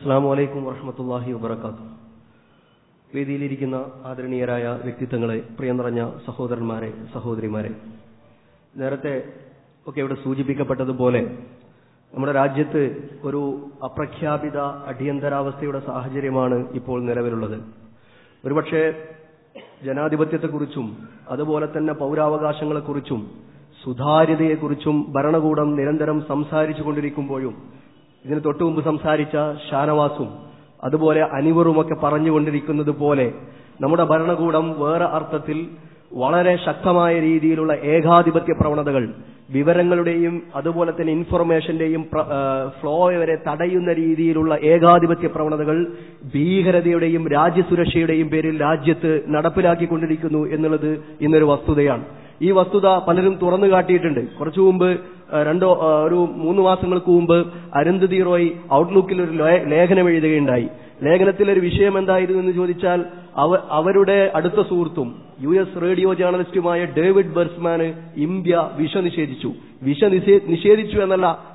അസ്സാം വലൈക്കും വറഹമത്തല്ലാഹി വബർക്കാത്തു വേദിയിലിരിക്കുന്ന ആദരണീയരായ വ്യക്തിത്വങ്ങളെ പ്രിയം നിറഞ്ഞ സഹോദരന്മാരെ സഹോദരിമാരെ നേരത്തെ ഒക്കെ ഇവിടെ സൂചിപ്പിക്കപ്പെട്ടതുപോലെ നമ്മുടെ രാജ്യത്ത് ഒരു അപ്രഖ്യാപിത അടിയന്തരാവസ്ഥയുടെ സാഹചര്യമാണ് ഇപ്പോൾ നിലവിലുള്ളത്. ഒരുപക്ഷെ ജനാധിപത്യത്തെക്കുറിച്ചും അതുപോലെ തന്നെ പൗരാവകാശങ്ങളെക്കുറിച്ചും സുതാര്യതയെക്കുറിച്ചും ഭരണകൂടം നിരന്തരം സംസാരിച്ചു കൊണ്ടിരിക്കുമ്പോഴും ഇതിന് തൊട്ടു മുമ്പ് സംസാരിച്ച ഷാനവാസും അതുപോലെ അനിവറുമൊക്കെ പറഞ്ഞുകൊണ്ടിരിക്കുന്നത് പോലെ നമ്മുടെ ഭരണകൂടം വേറെ അർത്ഥത്തിൽ വളരെ ശക്തമായ രീതിയിലുള്ള ഏകാധിപത്യ പ്രവണതകൾ വിവരങ്ങളുടെയും അതുപോലെ തന്നെ ഇൻഫർമേഷന്റെയും ഫ്ലോ വരെ തടയുന്ന രീതിയിലുള്ള ഏകാധിപത്യ പ്രവണതകൾ ഭീകരതയുടെയും രാജ്യസുരക്ഷയുടെയും പേരിൽ രാജ്യത്ത് നടപ്പിലാക്കിക്കൊണ്ടിരിക്കുന്നു എന്നുള്ളത് ഇന്നൊരു വസ്തുതയാണ്. ഈ വസ്തുത പലരും തുറന്നു കാട്ടിയിട്ടുണ്ട്. കുറച്ചു മുമ്പ് രണ്ടോ ഒരു മൂന്ന് മാസങ്ങൾക്ക് മുമ്പ് അരുന്ധതി റോയ് ഔട്ട്ലുക്കിൽ ഒരു ലേഖനം എഴുതുകയുണ്ടായി. ലേഖനത്തിൽ ഒരു വിഷയം എന്തായിരുന്നു എന്ന് ചോദിച്ചാൽ അവരുടെ അടുത്ത സുഹൃത്തും യു എസ് റേഡിയോ ജേർണലിസ്റ്റുമായ ഡേവിഡ് ബെർസ്മാന് ഇന്ത്യ വിഷ നിഷേധിച്ചു വിഷ നിഷേധിച്ചു എന്നല്ല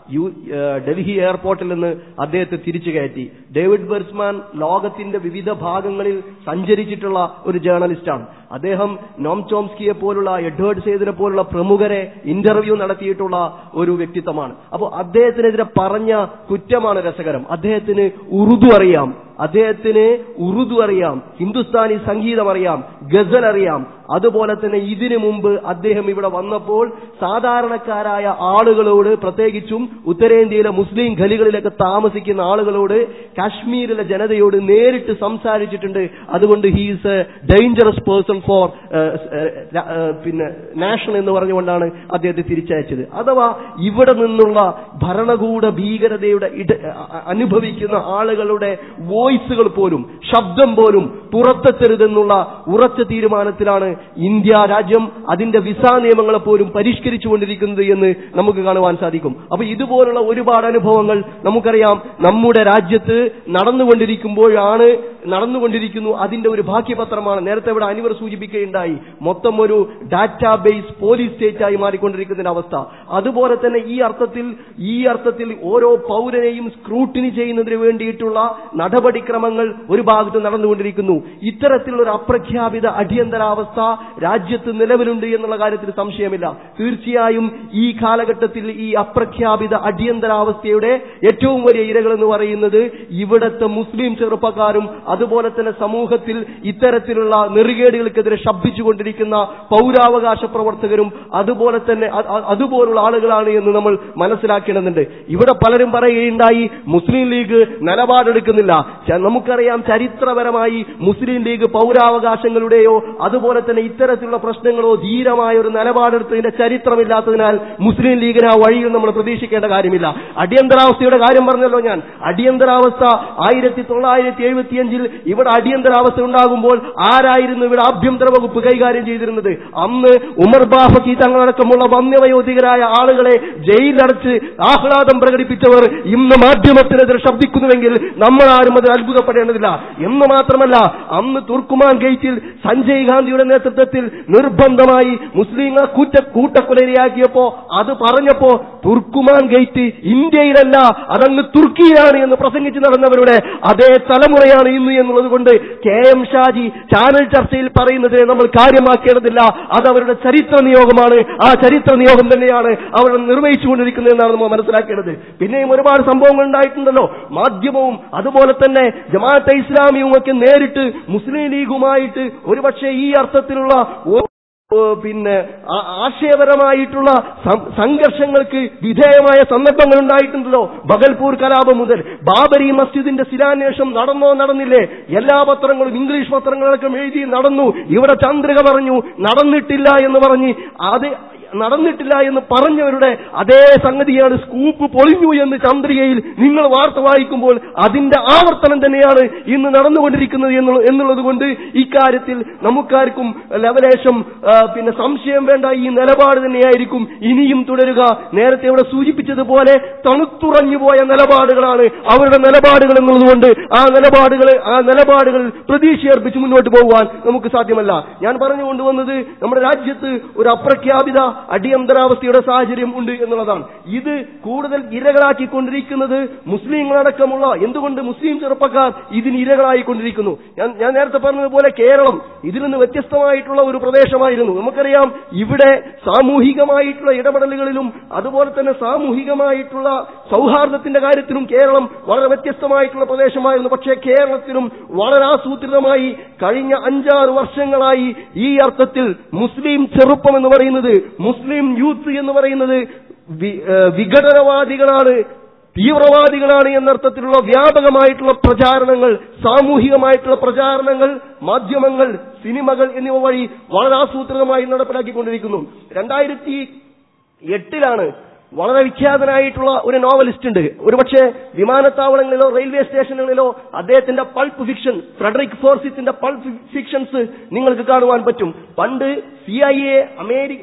ഡൽഹി എയർപോർട്ടിൽ നിന്ന് അദ്ദേഹത്തെ തിരിച്ചു കയറ്റി. ഡേവിഡ് ബെർസ്മാൻ ലോകത്തിന്റെ വിവിധ ഭാഗങ്ങളിൽ സഞ്ചരിച്ചിട്ടുള്ള ഒരു ജേർണലിസ്റ്റാണ്. അദ്ദേഹം നോം ചോംസ്കിയെ പോലുള്ള എഡ്വേർഡ് സേദിനെ പോലുള്ള പ്രമുഖരെ ഇന്റർവ്യൂ നടത്തിയിട്ടുള്ള ഒരു വ്യക്തിത്വമാണ്. അപ്പോൾ അദ്ദേഹത്തിനെതിരെ പറഞ്ഞ കുറ്റമാണ് രസകരം. അദ്ദേഹത്തിന് ഉറുദു അറിയാം. അദ്ദേഹത്തിന് ഉറുദു അറിയാം ഹിന്ദുസ്ഥാനി സംഗീതം അറിയാം ഗസൽ അറിയാം. അതുപോലെ തന്നെ ഇതിനു മുമ്പ് അദ്ദേഹം ഇവിടെ വന്നപ്പോൾ സാധാരണക്കാരായ ആളുകളോട് പ്രത്യേകിച്ചും ഉത്തരേന്ത്യയിലെ മുസ്ലിം ഖലികളിലൊക്കെ താമസിക്കുന്ന ആളുകളോട് കാശ്മീരിലെ ജനതയോട് നേരിട്ട് സംസാരിച്ചിട്ടുണ്ട്. അതുകൊണ്ട് he's a dangerous person for പിന്നെ നാഷണൽ എന്ന് പറഞ്ഞുകൊണ്ടാണ് അദ്ദേഹത്തെ തിരിച്ചയച്ചത്. അഥവാ ഇവിടെ നിന്നുള്ള ഭരണകൂട ഭീകരതയുടെ അനുഭവിക്കുന്ന ആളുകളുടെ വോയിസുകൾ പോലും ശബ്ദം പോലും പുറത്തെത്തരുതെന്നുള്ള ഉറച്ച തീരുമാനത്തിലാണ് ഇന്ത്യ രാജ്യം അതിന്റെ വിസ നിയമങ്ങളെ പോലും പരിഷ്കരിച്ചുകൊണ്ടിരിക്കുന്നത് എന്ന് നമുക്ക് കാണുവാൻ സാധിക്കും. അപ്പൊ ഇതുപോലുള്ള ഒരുപാട് അനുഭവങ്ങൾ നമുക്കറിയാം. നമ്മുടെ രാജ്യത്ത് നടന്നുകൊണ്ടിരിക്കുമ്പോഴാണ് നടന്നുകൊണ്ടിരിക്കുന്നു. അതിന്റെ ഒരു ഭാഗ്യപത്രമാണ് നേരത്തെ ഇവിടെ അനിവർ സൂചിപ്പിക്കുകയുണ്ടായി. മൊത്തം ഒരു ഡാറ്റാബേസ് പോലീസ് സ്റ്റേറ്റ് ആയി മാറിക്കൊണ്ടിരിക്കുന്ന അവസ്ഥ. അതുപോലെ തന്നെ ഈ അർത്ഥത്തിൽ ഈ അർത്ഥത്തിൽ ഓരോ പൗരനെയും സ്ക്രൂട്ടിനി ചെയ്യുന്നതിന് വേണ്ടിയിട്ടുള്ള നടപടിക്രമങ്ങൾ ഒരു ഭാഗത്ത് നടന്നുകൊണ്ടിരിക്കുന്നു. ഇത്തരത്തിലുള്ള ഒരു അപ്രഖ്യാപിത അടിയന്തരാവസ്ഥ രാജ്യത്ത് നിലവിലുണ്ട് എന്നുള്ള കാര്യത്തിൽ സംശയമില്ല. തീർച്ചയായും ഈ കാലഘട്ടത്തിൽ ഈ അപ്രഖ്യാപിത അടിയന്തരാവസ്ഥയുടെ ഏറ്റവും വലിയ ഇരകൾ എന്ന് പറയുന്നത് ഇവിടത്തെ മുസ്ലിം ചെറുപ്പക്കാരും അതുപോലെ തന്നെ സമൂഹത്തിൽ ഇത്തരത്തിലുള്ള നെറുകേടുകൾക്കെതിരെ ശബ്ദിച്ചുകൊണ്ടിരിക്കുന്ന പൗരാവകാശ പ്രവർത്തകരും അതുപോലെ തന്നെ അതുപോലുള്ള ആളുകളാണ് എന്ന് നമ്മൾ മനസ്സിലാക്കേണ്ടതുണ്ട്. ഇവിടെ പലരും പറയുകയുണ്ടായി മുസ്ലിം ലീഗ് നിലപാടെടുക്കുന്നില്ല. നമുക്കറിയാം ചരിത്രപരമായി മുസ്ലിം ലീഗ് പൗരാവകാശങ്ങളുടെയോ അതുപോലെ തന്നെ ഇത്തരത്തിലുള്ള പ്രശ്നങ്ങളോ ധീരമായ ഒരു നിലപാടെടുത്തതിന്റെ ചരിത്രമില്ലാത്തതിനാൽ മുസ്ലിം ലീഗിന് ആ വഴിയിൽ നമ്മൾ പ്രതീക്ഷിക്കേണ്ട കാര്യമില്ല. അടിയന്തരാവസ്ഥയുടെ കാര്യം പറഞ്ഞല്ലോ ഞാൻ. അടിയന്തരാവസ്ഥ ആയിരത്തി തൊള്ളായിരത്തി എഴുപത്തിയഞ്ചിൽ ഇവിടെ അടിയന്തരാവസ്ഥ ഉണ്ടാകുമ്പോൾ ആരായിരുന്നു ഇവിടെ ആഭ്യന്തര വകുപ്പ് കൈകാര്യം ചെയ്തിരുന്നത്? അന്ന് ഉമർ ബാഫക്കി തങ്ങളടക്കമുള്ള വന്യവയോധികരായ ആളുകളെ ജയിലടച്ച് ആഹ്ലാദം പ്രകടിപ്പിച്ചവർ ഇന്ന് മാധ്യമത്തിനെതിരെ ശബ്ദിക്കുന്നുവെങ്കിൽ നമ്മൾ ആരും അതിൽ അത്ഭുതപ്പെടേണ്ടതില്ല. എന്ന് മാത്രമല്ല അന്ന് തുർക്കുമാൻ ഗേറ്റിൽ സഞ്ജയ് ഗാന്ധിയുടെ നേതൃത്വത്തിൽ നിർബന്ധമായി മുസ്ലിങ്ങൾ കൂറ്റ കൂട്ടക്കൊലരിയാക്കിയപ്പോ അത് പറഞ്ഞപ്പോ തുർക്കുമാൻ ഗേറ്റ് ഇന്ത്യയിലല്ല അതങ്ങ് തുർക്കിയിലാണ് എന്ന് പ്രസംഗിച്ച് നടന്നവരുടെ അതേ തലമുറയാണ് ഇന്ന് എന്നുള്ളത് കൊണ്ട് കെ എം ഷാജി ചാനൽ ചർച്ചയിൽ പറയുന്നതിനെ നമ്മൾ കാര്യമാക്കേണ്ടതില്ല. അത് അവരുടെ ചരിത്ര നിയോഗമാണ്. ആ ചരിത്ര നിയോഗം തന്നെയാണ് അവർ നിർവഹിച്ചുകൊണ്ടിരിക്കുന്നത് എന്നാണ് നമ്മൾ മനസ്സിലാക്കേണ്ടത്. പിന്നെയും ഒരുപാട് സംഭവങ്ങൾ ഉണ്ടായിട്ടുണ്ടല്ലോ. മാധ്യമവും അതുപോലെ തന്നെ ജമാഅത്തെ ഇസ്ലാമിയും ഒക്കെ നേരിട്ട് മുസ്ലിം ലീഗുമായിട്ട് ഒരുപക്ഷെ ഈ അർത്ഥത്തിലുള്ള പിന്നെ ആശയപരമായിട്ടുള്ള സംഘർഷങ്ങൾക്ക് വിധേയമായ സന്ദർഭങ്ങൾ ഉണ്ടായിട്ടുണ്ടല്ലോ. ബഗൽപൂർ കലാപം മുതൽ ബാബരി മസ്ജിദിന്റെ ശിലാന്വേഷണം നടന്നോ നടന്നില്ലേ? എല്ലാ പത്രങ്ങളും ഇംഗ്ലീഷ് പത്രങ്ങളൊക്കെ എഴുതി നടന്നു. ഇവിടെ ചന്ദ്രിക പറഞ്ഞു നടന്നിട്ടില്ല എന്ന് പറഞ്ഞ് അത് നടന്നിട്ടില്ല എന്ന് പറഞ്ഞവരുടെ അതേ സംഗതിയാണ് സ്കൂപ്പ് പൊളിഞ്ഞു എന്ന് ചന്ദ്രികയിൽ നിങ്ങൾ വാർത്ത വായിക്കുമ്പോൾ അതിന്റെ ആവർത്തനം തന്നെയാണ് ഇന്ന് നടന്നുകൊണ്ടിരിക്കുന്നത് എന്നുള്ളത് കൊണ്ട് ഇക്കാര്യത്തിൽ നമുക്കാർക്കും ലവലേശം പിന്നെ സംശയം വേണ്ട ഈ നിലപാട് തന്നെയായിരിക്കും. ഇനിയും തുടരുക. നേരത്തെ ഇവിടെ സൂചിപ്പിച്ചതുപോലെ തണുത്തുറഞ്ഞു പോയ നിലപാടുകളാണ് അവരുടെ നിലപാടുകൾ എന്നുള്ളതുകൊണ്ട് ആ നിലപാടുകൾ ആ നിലപാടുകൾ പ്രതീക്ഷയർപ്പിച്ച് മുന്നോട്ട് പോകുവാൻ നമുക്ക് സാധ്യമല്ല. ഞാൻ പറഞ്ഞു കൊണ്ടുവന്നത് നമ്മുടെ രാജ്യത്ത് ഒരു അപ്രഖ്യാപിത അടിയന്തരാവസ്ഥയുടെ സാഹചര്യം ഉണ്ട് എന്നുള്ളതാണ്. ഇത് കൂടുതൽ ഇരകളാക്കിക്കൊണ്ടിരിക്കുന്നത് മുസ്ലിങ്ങളടക്കമുള്ള എന്തുകൊണ്ട് മുസ്ലിം ചെറുപ്പക്കാർ ഇതിന് ഇരകളായിക്കൊണ്ടിരിക്കുന്നു? ഞാൻ ഞാൻ നേരത്തെ പറഞ്ഞതുപോലെ കേരളം ഇതിൽ നിന്ന് വ്യത്യസ്തമായിട്ടുള്ള ഒരു പ്രദേശമായിരുന്നു. നമുക്കറിയാം ഇവിടെ സാമൂഹികമായിട്ടുള്ള ഇടപെടലുകളിലും അതുപോലെ തന്നെ സാമൂഹികമായിട്ടുള്ള സൗഹാർദ്ദത്തിന്റെ കാര്യത്തിലും കേരളം വളരെ വ്യത്യസ്തമായിട്ടുള്ള പ്രദേശമായിരുന്നു. പക്ഷേ കേരളത്തിലും വളരെ ആസൂത്രിതമായി കഴിഞ്ഞ അഞ്ചാറ് വർഷങ്ങളായി ഈ അർത്ഥത്തിൽ മുസ്ലിം ചെറുപ്പം എന്ന് പറയുന്നത് മുസ്ലിം യൂത്ത് എന്ന് പറയുന്നത് വിഘടനവാദികളാണ് തീവ്രവാദികളാണ് എന്നർത്ഥത്തിലുള്ള വ്യാപകമായിട്ടുള്ള പ്രചാരണങ്ങൾ സാമൂഹികമായിട്ടുള്ള പ്രചാരണങ്ങൾ മാധ്യമങ്ങൾ സിനിമകൾ എന്നിവ വഴി വളരെ ആസൂത്രിതമായി നടപ്പിലാക്കിക്കൊണ്ടിരിക്കുന്നു. രണ്ടായിരത്തി എട്ടിലാണ് വളരെ വിഖ്യാതനായിട്ടുള്ള ഒരു നോവലിസ്റ്റ് ഉണ്ട് ഒരുപക്ഷെ വിമാനത്താവളങ്ങളിലോ റെയിൽവേ സ്റ്റേഷനുകളിലോ അദ്ദേഹത്തിന്റെ പൾപ്പ് ഫിക്ഷൻ ഫ്രെഡറിക് ഫോർസിത്തിന്റെ പൾപ്പ് ഫിക്ഷൻസ് നിങ്ങൾക്ക് കാണുവാൻ പറ്റും. പണ്ട് സി ഐ എ അമേരി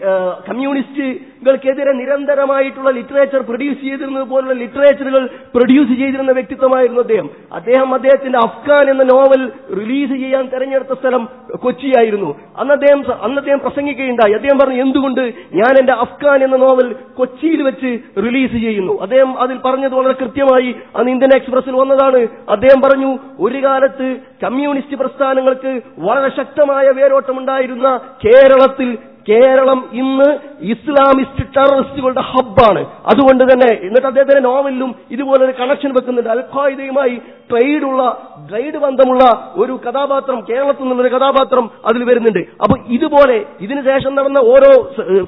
കമ്മ്യൂണിസ്റ്റുകൾക്കെതിരെ നിരന്തരമായിട്ടുള്ള ലിറ്ററേച്ചർ പ്രൊഡ്യൂസ് ചെയ്തിരുന്നത് പോലുള്ള ലിറ്ററേച്ചറുകൾ പ്രൊഡ്യൂസ് ചെയ്തിരുന്ന വ്യക്തിത്വമായിരുന്നു അദ്ദേഹം. അദ്ദേഹം അദ്ദേഹത്തിന്റെ അഫ്ഗാൻ എന്ന നോവൽ റിലീസ് ചെയ്യാൻ തെരഞ്ഞെടുത്ത സ്ഥലം കൊച്ചിയായിരുന്നു. അന്ന് അദ്ദേഹം അന്ന് അദ്ദേഹം പ്രസംഗിക്കുകയുണ്ടായി. അദ്ദേഹം പറഞ്ഞു എന്തുകൊണ്ട് ഞാൻ എന്റെ അഫ്ഗാൻ എന്ന നോവൽ കൊച്ചിയിൽ വെച്ച് റിലീസ് ചെയ്യുന്നു. അദ്ദേഹം അതിൽ പറഞ്ഞത് വളരെ കൃത്യമായി. അന്ന് ഇന്ത്യൻ എക്സ്പ്രസിൽ വന്നതാണ്. അദ്ദേഹം പറഞ്ഞു ഒരു കാലത്ത് കമ്മ്യൂണിസ്റ്റ് പ്രസ്ഥാനങ്ങൾക്ക് വളരെ ശക്തമായ വേരോട്ടമുണ്ടായിരുന്ന കേരളത്തിൽ കേരളം ഇന്ന് ഇസ്ലാമിസ്റ്റ് ടെററിസ്റ്റുകളുടെ ഹബ്ബാണ്. അതുകൊണ്ട് തന്നെ എന്നിട്ട് അദ്ദേഹത്തിന്റെ നോവലിലും ഇതുപോലൊരു കണക്ഷൻ വെക്കുന്നുണ്ട്. അൽഖായിദയുമായി ട്രേഡുള്ള ട്രേഡ് ബന്ധമുള്ള ഒരു കഥാപാത്രം കേരളത്തിൽ നിന്നുള്ള ഒരു കഥാപാത്രം അതിൽ വരുന്നുണ്ട്. അപ്പൊ ഇതുപോലെ ഇതിനുശേഷം നടന്ന ഓരോ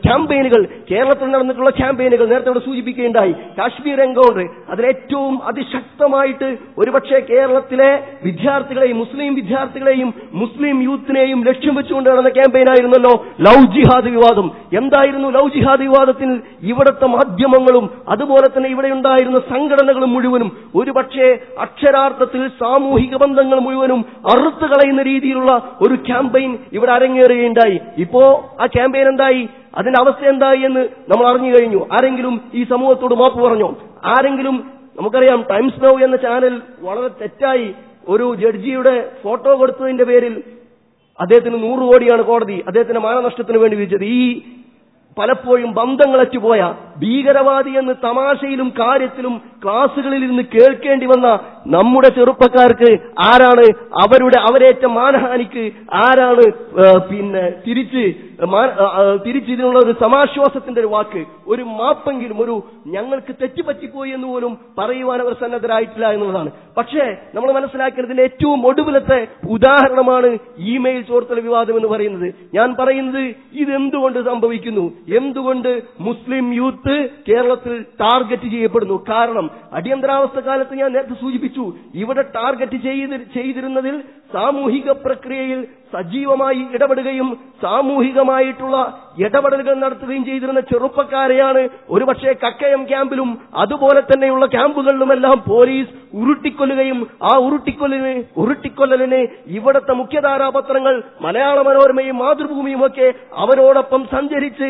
ക്യാമ്പയിനുകൾ കേരളത്തിൽ നടന്നിട്ടുള്ള ക്യാമ്പയിനുകൾ നേരത്തെ ഇവിടെ സൂചിപ്പിക്കുകയുണ്ടായി. കാശ്മീർ എൻകൗണ്ടർ അതിലേറ്റവും അതിശക്തമായിട്ട് ഒരുപക്ഷെ കേരളത്തിലെ വിദ്യാർത്ഥികളെയും മുസ്ലിം വിദ്യാർത്ഥികളെയും മുസ്ലിം യൂത്തിനെയും ലക്ഷ്യം വെച്ചുകൊണ്ട് നടന്ന ക്യാമ്പയിൻ ആയിരുന്നല്ലോ ലവ് ജിഹാദ് വിവാദം. എന്തായിരുന്നു ലവ് ജിഹാദ് വിവാദത്തിൽ? ഇവിടുത്തെ മാധ്യമങ്ങളും അതുപോലെ തന്നെ ഇവിടെ ഉണ്ടായിരുന്ന സംഘടനകളും മുഴുവനും. ഒരുപക്ഷെ അക്ഷരാർത്ഥത്തിൽ സാമൂഹിക ബന്ധങ്ങൾ മുഴുവനും അറുത്തു കളയുന്ന രീതിയിലുള്ള ഒരു ക്യാമ്പയിൻ ഇവിടെ അരങ്ങേറുകയുണ്ടായി. ഇപ്പോ ആ ക്യാമ്പയിൻ എന്തായി? അതിന്റെ അവസ്ഥ എന്തായി എന്ന് നമ്മൾ അറിഞ്ഞു കഴിഞ്ഞു. ആരെങ്കിലും ഈ സമൂഹത്തോട് മാപ്പ് പറഞ്ഞോ? ആരെങ്കിലും നമുക്കറിയാം ടൈംസ് നൗ എന്ന ചാനൽ വളരെ തെറ്റായി ഒരു ജഡ്ജിയുടെ ഫോട്ടോ കൊടുത്തതിന്റെ പേരിൽ അദ്ദേഹത്തിന് നൂറ് കോടിയാണ് കോടതി. അദ്ദേഹത്തിന്റെ മാനനഷ്ടത്തിന് വേണ്ടി വിധിച്ചത്. ഈ പലപ്പോഴും ബന്ധങ്ങളറ്റുപോയ ഭീകരവാദി എന്ന് തമാശയിലും കാര്യത്തിലും ക്ലാസ്സുകളിൽ ഇരുന്ന് കേൾക്കേണ്ടി വന്ന നമ്മുടെ ചെറുപ്പക്കാർക്ക് ആരാണ് അവരുടെ അവരേറ്റ മാനഹാനിക്ക് ആരാണ് പിന്നെ തിരിച്ച് മാ- ആ, ആ, തിരിച്ച് ഇതിനുള്ള ഒരു സമാശ്വാസത്തിന്റെ ഒരു വാക്ക് ഒരു മാപ്പെങ്കിലും ഒരു ഞങ്ങൾക്ക് തെറ്റുപറ്റിപ്പോയി എന്ന് പോലും പറയുവാൻ അവർ സന്നദ്ധരായിട്ടില്ല എന്നുള്ളതാണ്. പക്ഷേ നമ്മൾ മനസ്സിലാക്കേണ്ടതിന്റെ ഏറ്റവും ഒടുവിലത്തെ ഉദാഹരണമാണ് ഇമെയിൽ ചോർത്തൽ വിവാദം എന്ന് പറയുന്നത്. ഞാൻ പറയുന്നത് ഇതെന്തുകൊണ്ട് സംഭവിക്കുന്നു? എന്തുകൊണ്ട് മുസ്ലിം യൂത്ത് കേരളത്തിൽ ടാർഗറ്റ് ചെയ്യപ്പെടുന്നു. കാരണം അടിയന്തരാവസ്ഥ കാലത്ത് ഞാൻ നേരത്തെ സൂചിപ്പിച്ചു. ഇവിടെ ടാർഗറ്റ് ചെയ്തിരുന്നതിൽ സാമൂഹിക പ്രക്രിയയിൽ സജീവമായി ഇടപെടുകയും സാമൂഹികമായിട്ടുള്ള ഇടപെടലുകൾ നടത്തുകയും ചെയ്തിരുന്ന ചെറുപ്പക്കാരെയാണ് ഒരുപക്ഷെ കക്കയം ക്യാമ്പിലും അതുപോലെ തന്നെയുള്ള ക്യാമ്പുകളിലുമെല്ലാം പോലീസ് ഉരുട്ടിക്കൊല്ലുകയും ആ ഉരുട്ടിക്കൊല്ലിന് ഉരുട്ടിക്കൊല്ലലിന് ഇവിടുത്തെ മുഖ്യധാരാപത്രങ്ങൾ മലയാള മനോരമയും മാതൃഭൂമിയും ഒക്കെ അവരോടൊപ്പം സഞ്ചരിച്ച്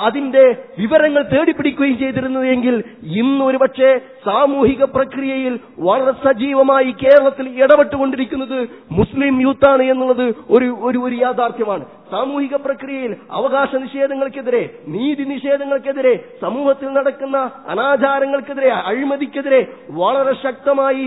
അതിന്റെ വിവരങ്ങൾ തേടിപ്പിടിക്കുകയും ചെയ്തിരുന്നതെങ്കിൽ ഇന്ന് ഒരുപക്ഷെ സാമൂഹിക പ്രക്രിയയിൽ വളരെ സജീവമായി കേരളത്തിൽ ഇടപെട്ടുകൊണ്ടിരിക്കുന്നത് മുസ്ലിം യൂത്താണ് എന്നുള്ളത് ഒരു ഒരു ഒരു ഒരു യാഥാർത്ഥ്യമാണ്. സാമൂഹിക പ്രക്രിയയിൽ അവകാശ നിഷേധങ്ങൾക്കെതിരെ നീതി നിഷേധങ്ങൾക്കെതിരെ സമൂഹത്തിൽ നടക്കുന്ന അനാചാരങ്ങൾക്കെതിരെ അഴിമതിക്കെതിരെ വളരെ ശക്തമായി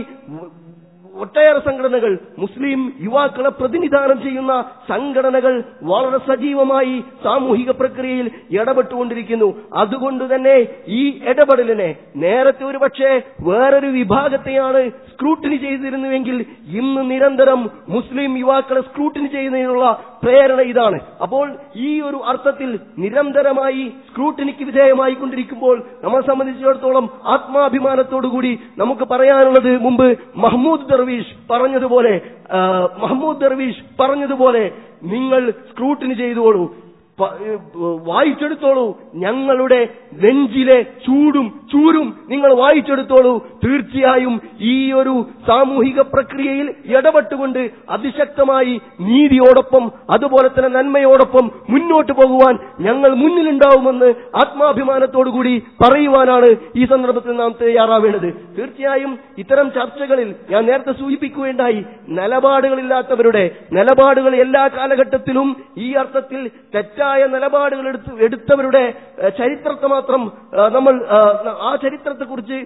ഒട്ടേറെ സംഘടനകൾ മുസ്ലിം യുവാക്കളെ പ്രതിനിധാനം ചെയ്യുന്ന സംഘടനകൾ വളരെ സജീവമായി സാമൂഹിക പ്രക്രിയയിൽ ഇടപെട്ടുകൊണ്ടിരിക്കുന്നു. അതുകൊണ്ട് തന്നെ ഈ ഇടപെടലിനെ നേരത്തെ ഒരു പക്ഷേ വേറൊരു വിഭാഗത്തെയാണ് സ്ക്രൂട്ടിനി ചെയ്തിരുന്നുവെങ്കിൽ ഇന്ന് നിരന്തരം മുസ്ലിം യുവാക്കളെ സ്ക്രൂട്ടിനി ചെയ്യുന്നതിനുള്ള പ്രേരണ ഇതാണ്. അപ്പോൾ ഈ ഒരു അർത്ഥത്തിൽ നിരന്തരമായി സ്ക്രൂട്ടിനിക്ക് വിധേയമായി കൊണ്ടിരിക്കുമ്പോൾ നമ്മളെ സംബന്ധിച്ചിടത്തോളം ആത്മാഭിമാനത്തോടുകൂടി നമുക്ക് പറയാനുള്ളത് മുമ്പ് മഹ്മൂദ് ദർവീഷ് പറഞ്ഞതുപോലെ മഹ്മൂദ് ദർവീഷ് പറഞ്ഞതുപോലെ നിങ്ങൾ സ്ക്രൂട്ടിനി ചെയ്തോളൂ. വായിച്ചെടുത്തോളൂ. ഞങ്ങളുടെ നെഞ്ചിലെ ചൂടും ചൂരും നിങ്ങൾ വായിച്ചെടുത്തോളൂ. തീർച്ചയായും ഈ ഒരു സാമൂഹിക പ്രക്രിയയിൽ ഇടപെട്ടുകൊണ്ട് അതിശക്തമായി നീതിയോടൊപ്പം അതുപോലെ തന്നെ നന്മയോടൊപ്പം മുന്നോട്ട് പോകുവാൻ ഞങ്ങൾ മുന്നിലുണ്ടാവുമെന്ന് ആത്മാഭിമാനത്തോടുകൂടി പറയുവാനാണ് ഈ സന്ദർഭത്തിൽ നാം തയ്യാറാവേണ്ടത്. തീർച്ചയായും ഇത്തരം ചർച്ചകളിൽ ഞാൻ നേരത്തെ സൂചിപ്പിക്കുകയുണ്ടായി നിലപാടുകളില്ലാത്തവരുടെ നിലപാടുകൾ എല്ലാ കാലഘട്ടത്തിലും ഈ അർത്ഥത്തിൽ തെറ്റായ നിലപാടുകൾ എടുത്ത് എടുത്തവരുടെ ചരിത്രത്തെ മാത്രം നമ്മൾ ആ ചരിത്രത്തെക്കുറിച്ച്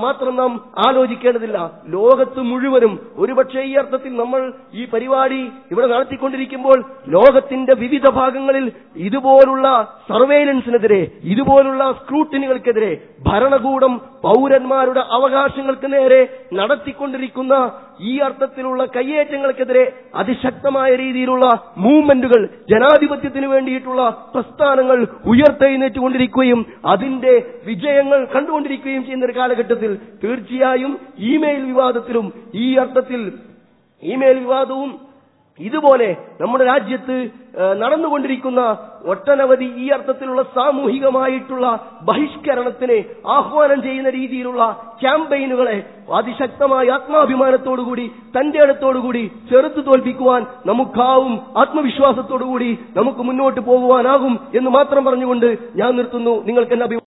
മാത്രം നാം ആലോചിക്കേണ്ടതില്ല. ലോകത്ത് മുഴുവനും ഒരുപക്ഷെ ഈ അർത്ഥത്തിൽ നമ്മൾ ഈ പരിപാടി ഇവിടെ നടത്തിക്കൊണ്ടിരിക്കുമ്പോൾ ലോകത്തിന്റെ വിവിധ ഭാഗങ്ങളിൽ ഇതുപോലുള്ള സർവേലൻസിനെതിരെ ഇതുപോലുള്ള സ്ക്രൂട്ടിനികൾക്കെതിരെ ഭരണകൂടം പൗരന്മാരുടെ അവകാശങ്ങൾക്ക് നേരെ നടത്തിക്കൊണ്ടിരിക്കുന്ന ഈ അർത്ഥത്തിലുള്ള കയ്യേറ്റങ്ങൾക്കെതിരെ അതിശക്തമായ രീതിയിലുള്ള മൂവ്മെന്റുകൾ ജനാധിപത്യത്തിന് വേണ്ടിയിട്ടുള്ള പ്രസ്ഥാനങ്ങൾ ഉയർത്തെഴുന്നേറ്റുകൊണ്ടിരിക്കുകയും അതിന്റെ വിജയങ്ങൾ കണ്ടുകൊണ്ടിരിക്കുകയും ചെയ്യുന്ന ഒരു കാലഘട്ടത്തിൽ തീർച്ചയായും ഇമെയിൽ വിവാദത്തിലും ഈ അർത്ഥത്തിൽ ഇമെയിൽ വിവാദവും ഇതുപോലെ നമ്മുടെ രാജ്യത്ത് നടന്നുകൊണ്ടിരിക്കുന്ന ഒട്ടനവധി ഈ അർത്ഥത്തിലുള്ള സാമൂഹികമായിട്ടുള്ള ബഹിഷ്കരണത്തിന് ആഹ്വാനം ചെയ്യുന്ന രീതിയിലുള്ള ക്യാമ്പയിനുകളെ അതിശക്തമായ ആത്മാഭിമാനത്തോടുകൂടി തന്റെ അടുത്തോടുകൂടി ചെറുത്തു തോൽപ്പിക്കുവാൻ നമുക്കാവും ആത്മവിശ്വാസത്തോടുകൂടി നമുക്ക് മുന്നോട്ട് പോകുവാനാകും എന്ന് മാത്രം പറഞ്ഞുകൊണ്ട് ഞാൻ നിർത്തുന്നു. നിങ്ങൾക്ക് എന്നെ